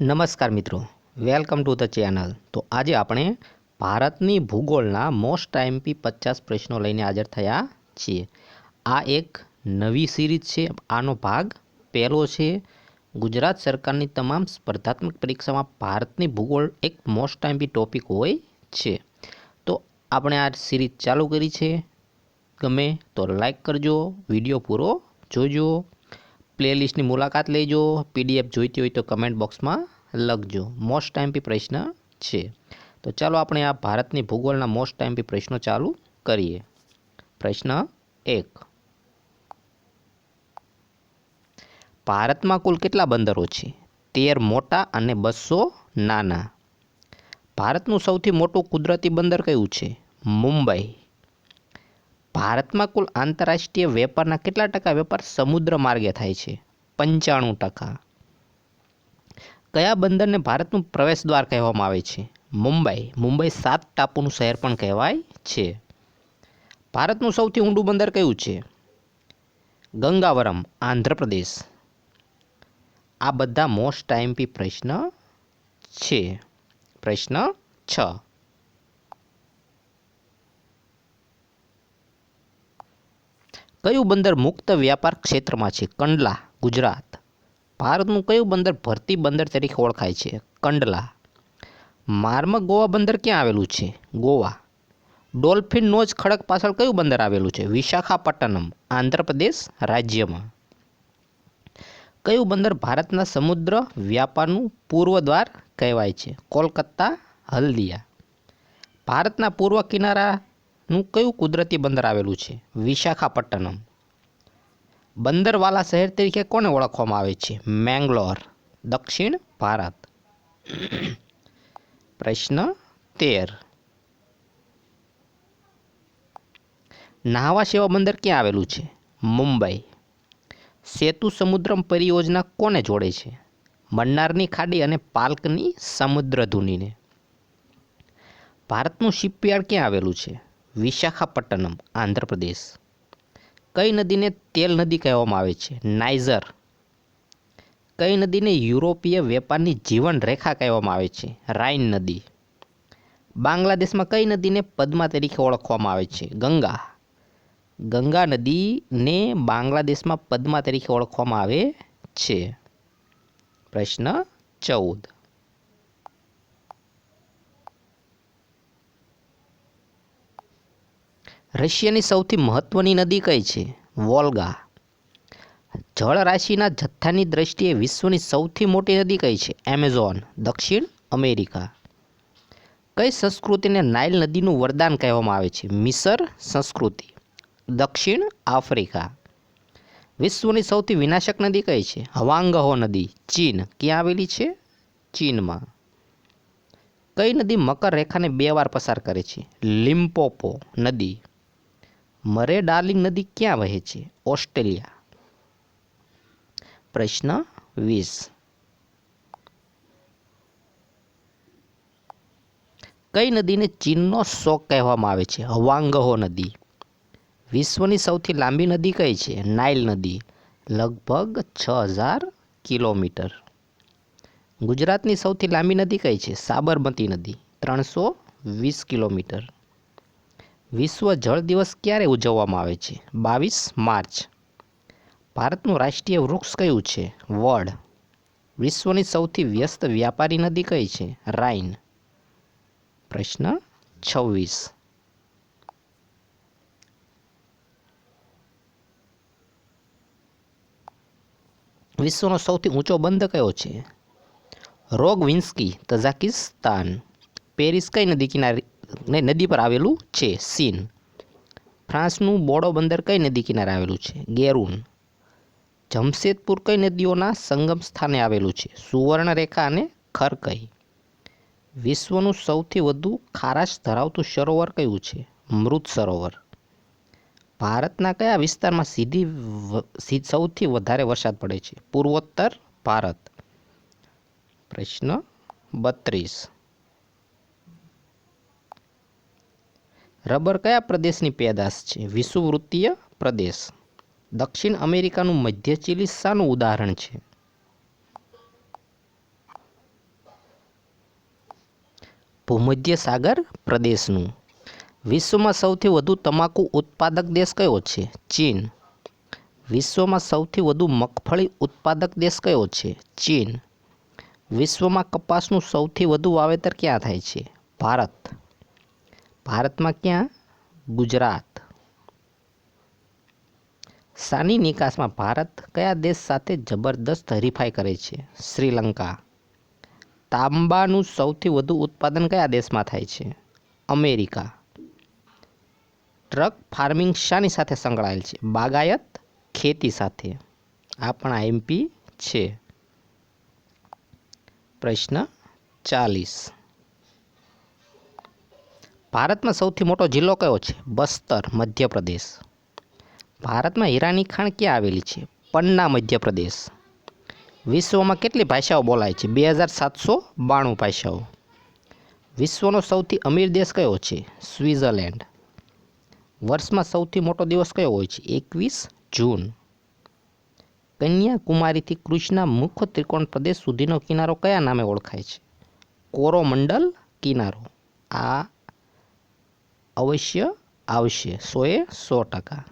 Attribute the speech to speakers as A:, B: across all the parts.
A: નમસ્કાર મિત્રો. Welcome to the channel તો આજે આપણે ભારતની ભૂગોળના મોસ્ટ ટાઈમપી પચાસ પ્રશ્નો લઈને હાજર થયા છીએ. આ એક નવી સિરીઝ છે. આનો ભાગ પહેલો છે, ગુજરાત સરકારની તમામ સ્પર્ધાત્મક પરીક્ષામાં ભારતની ભૂગોળ એક મોસ્ટ ટાઈમપી ટોપિક હોય છે. તો આપણે આ સિરીઝ ચાલુ કરી છે. ગમે તો લાઈક કરજો વીડિયો પૂરો જોજો. પ્લેલિસ્ટની મુલાકાત લેજો, પીડીએફ જોઈતી હોય તો કમેન્ટ બોક્સમાં લખજો. મોસ્ટ ટાઈમપી પ્રશ્ન છે. તો ચાલો આપણે આ ભારતની ભૂગોળના મોસ્ટ ટાઈમપી પ્રશ્નો ચાલુ કરીએ. પ્રશ્ન એક. ભારતમાં કુલ કેટલા બંદરો છે? તેર મોટા અને બસો નાના. ભારતનું સૌથી મોટું કુદરતી બંદર કયું છે? મુંબઈ. ભારતમાં કુલ આંતરરાષ્ટ્રીય વેપારના કેટલા ટકા વેપાર સમુદ્ર માર્ગે થાય છે? પંચાણું ટકા. કયા બંદરને ભારતનું પ્રવેશ દ્વાર કહેવામાં આવે છે? મુંબઈ. મુંબઈ સાત ટાપુનું શહેર પણ કહેવાય છે. ભારતનું સૌથી ઊંડું બંદર કયું છે? ગંગાવરમ, આંધ્રપ્રદેશ. આ બધા મોસ્ટ ટાઈમપી પ્રશ્ન છે. પ્રશ્ન છ. કયું બંદર મુક્ત વ્યાપાર ક્ષેત્રમાં છે? કંડલા, ગુજરાત. ભારતનું કયું બંદર ભરતી બંદર તરીકે ઓળખાય છે? કંડલા. માર્મક ગોવા બંદર ક્યાં આવેલું છે? ગોવા. ડોલ્ફિન નોજ ખડક પાછળ કયું બંદર આવેલું છે? વિશાખાપટ્ટનમ, આંધ્રપ્રદેશ રાજ્યમાં. કયું બંદર ભારતના સમુદ્ર વ્યાપારનું પૂર્વ દ્વાર કહેવાય છે? કોલકાતા હલ્દિયા. ભારતના પૂર્વ કિનારાનું કયું કુદરતી બંદર આવેલું છે? વિશાખાપટ્ટનમ. બંદરવાલા શહેર તરીકે કોને ઓળખવામાં આવે છે? મેંગ્લોર, દક્ષિણ ભારત. પ્રશ્ન તેર. નાહવા સેવા બંદર ક્યાં આવેલું છે? મુંબઈ. સેતુ સમુદ્રમ પરિયોજના કોને જોડે છે? મન્નારની ખાડી અને પાલ્કની સમુદ્ર ધૂનીને ભારતનું શિપયાર્ડ ક્યાં આવેલું છે? વિશાખાપટ્ટનમ, આંધ્રપ્રદેશ. કઈ નદીને તેલ નદી કહેવામાં આવે છે? નાઇઝર કઈ નદીને યુરોપીય વેપારની જીવન રેખા કહેવામાં આવે છે? રાઇન નદી. બાંગ્લાદેશમાં કઈ નદીને પદ્મા તરીકે ઓળખવામાં આવે છે? ગંગા. ગંગા નદીને બાંગ્લાદેશમાં પદ્મા તરીકે ઓળખવામાં આવે છે. પ્રશ્ન ચૌદ. રશિયાની સૌથી મહત્વની નદી કઈ છે? વોલ્ગા. જળરાશિના જથ્થાની દ્રષ્ટિએ વિશ્વની સૌથી મોટી નદી કઈ છે? એમેઝોન, દક્ષિણ અમેરિકા. કઈ સંસ્કૃતિને નાઇલ નદીનું વરદાન કહેવામાં આવે છે? મિસર સંસ્કૃતિ. દક્ષિણ આફ્રિકા. વિશ્વની સૌથી વિનાશક નદી કઈ છે? હવાંગહો નદી. ચીન. ક્યાં આવેલી છે? ચીનમાં. કઈ નદી મકર રેખાને બે વાર પસાર કરે છે? લિમ્પોપો નદી. મરે ડાર્લિંગ નદી ક્યાં વહે છે? ઓસ્ટ્રેલિયા. પ્રશ્ન વીસ. કઈ નદીને ચીનનો શોક કહેવામાં આવે છે? હવાંગહો નદી. વિશ્વની સૌથી લાંબી નદી કઈ છે? નાઇલ નદી. લગભગ છ હજાર કિલોમીટર. ગુજરાતની સૌથી લાંબી નદી કઈ છે? સાબરમતી નદી. ત્રણસો વીસ કિલોમીટર. વિશ્વ જળ દિવસ ક્યારે ઉજવવામાં આવે છે? બાવીસ માર્ચ. ભારતનું રાષ્ટ્રીય વૃક્ષ કયું છે? વડ. વિશ્વની સૌથી વ્યસ્ત વ્યાપારી નદી કઈ છે? રાઇન પ્રશ્ન છવ્વીસ. વિશ્વનો સૌથી ઊંચો બંધ કયો છે? રોગ વિન્સ્કી તઝાકિસ્તાન પેરિસ કઈ નદી કિનારે ને નદી પર આવેલું છે, સીન. ફ્રાન્સનું બોડો બંદર કઈ નદી કિનારે આવેલું છે? ગેરુન. જમશેદપુર કઈ નદીઓના સંગમ સ્થાને આવેલું છે? સુવર્ણરેખા અને ખરકઈ. વિશ્વનું સૌથી વધુ ખારાશ ધરાવતું સરોવર કયું છે? મૃત સરોવર. ભારતના કયા વિસ્તારમાં સીધી સૌથી વધારે વરસાદ પડે છે? પૂર્વોત્તર ભારત. પ્રશ્ન બત્રીસ. રબર કયા પ્રદેશની પેદાશ છે? વિષુવવૃત્તીય પ્રદેશ. દક્ષિણ અમેરિકાનું મધ્ય ચિલી ઉદાહરણ છે. ભૂમધ્ય સાગર પ્રદેશનું. વિશ્વમાં સૌથી વધુ તમાકુ ઉત્પાદક દેશ કયો છે? ચીન. વિશ્વમાં સૌથી વધુ મગફળી ઉત્પાદક દેશ કયો છે? ચીન. વિશ્વમાં કપાસનું સૌથી વધુ વાવેતર ક્યાં થાય છે? ભારત. ભારતમાં ક્યાં? ગુજરાત. સાની નિકાસમાં ભારત કયા દેશ સાથે જબરદસ્ત હરીફાઈ કરે છે? શ્રીલંકા. તાંબાનું સૌથી વધુ ઉત્પાદન કયા દેશમાં થાય છે? અમેરિકા. ટ્રક ફાર્મિંગ શાની સાથે સંકળાયેલ છે? બાગાયત ખેતી સાથે. આ પણ આઈએમપી છે. પ્રશ્ન ચાલીસ. ભારતમાં સૌથી મોટો જિલ્લો કયો છે? બસ્તર, મધ્યપ્રદેશ. ભારતમાં હીરાની ખાણ ક્યાં આવેલી છે? પન્ના, મધ્યપ્રદેશ. વિશ્વમાં કેટલી ભાષાઓ બોલાય છે? બે હજાર સાતસો બાણું ભાષાઓ. વિશ્વનો સૌથી અમીર દેશ કયો છે? સ્વિટ્ઝરલેન્ડ. વર્ષમાં સૌથી મોટો દિવસ કયો હોય છે? એકવીસ જૂન. કન્યાકુમારીથી કૃષ્ણના મુખ્ય ત્રિકોણ પ્રદેશ સુધીનો કિનારો કયા નામે ઓળખાય છે? કોરોમંડલ કિનારો. આ અવશ્ય આવશે સોએ સો ટકા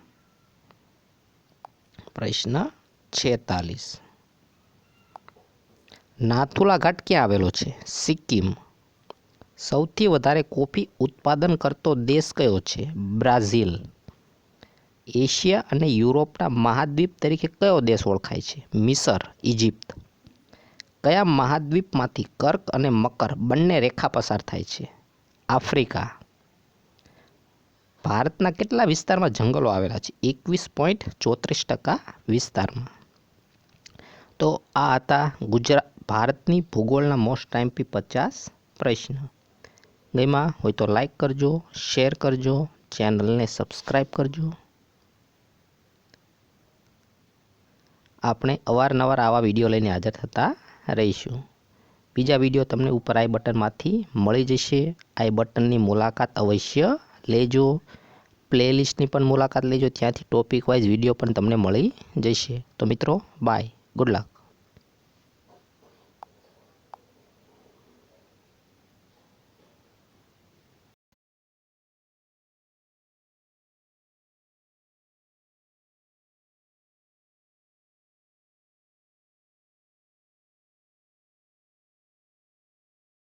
A: પ્રશ્ન છેતાલીસ નાથુલા ઘાટ ક્યાં આવેલો છે? સિક્કિમ। સૌથી વધારે કોફી ઉત્પાદન કરતો દેશ કયો છે? બ્રાઝિલ। એશિયા અને યુરોપના મહાદ્વીપ તરીકે કયો દેશ ઓળખાય છે? મિસર ઇજિપ્ત કયા મહાદ્વીપમાંથી કર્ક અને મકર બંને રેખા પસાર થાય છે? આફ્રિકા। ભારતના કેટલા વિસ્તારમાં જંગલો આવેલા છે? એકવીસ પોઈન્ટ ચોત્રીસ ટકા વિસ્તારમાં. તો આ હતા ગુજરાત, ભારતની ભૂગોળના મોસ્ટ ટાઈમપી પચાસ પ્રશ્ન. ગઈમાં હોય તો લાઈક કરજો શેર કરજો ચેનલને સબસ્ક્રાઈબ કરજો. આપણે અવારનવાર આવા વીડિયો લઈને હાજર થતા રહીશું. બીજા વીડિયો તમને ઉપર આઈ બટનમાંથી મળી જશે. આઈ બટનની મુલાકાત અવશ્ય લેજો. પ્લેલિસ્ટની પણ મુલાકાત લેજો. ત્યાંથી ટોપિક વાઇઝ વીડિયો પણ તમને મળી જશે. તો મિત્રો, બાય. Good luck.